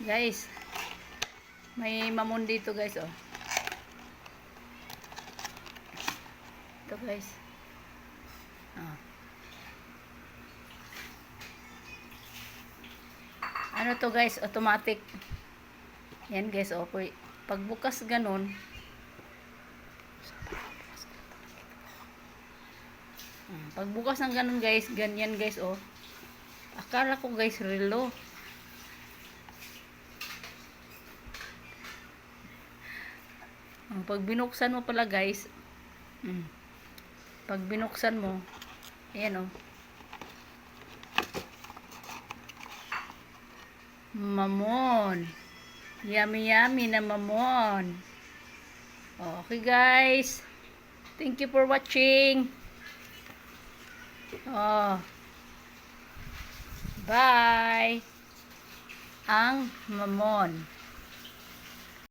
Guys, may mamon dito guys, oh. Ito guys. Ah. Ano to guys, automatic. Yan guys, oh. Pag- Pagbukas ganun, Hmm, Pagbukas ng ganun guys, ganyan guys oh. Akala ko guys relo. Pag binuksan mo pala guys, mm, pag binuksan mo, ayan oh. Mamon. Yummy yummy na mamon. Okay guys. Thank you for watching. Oh. Bye. Ang mamon.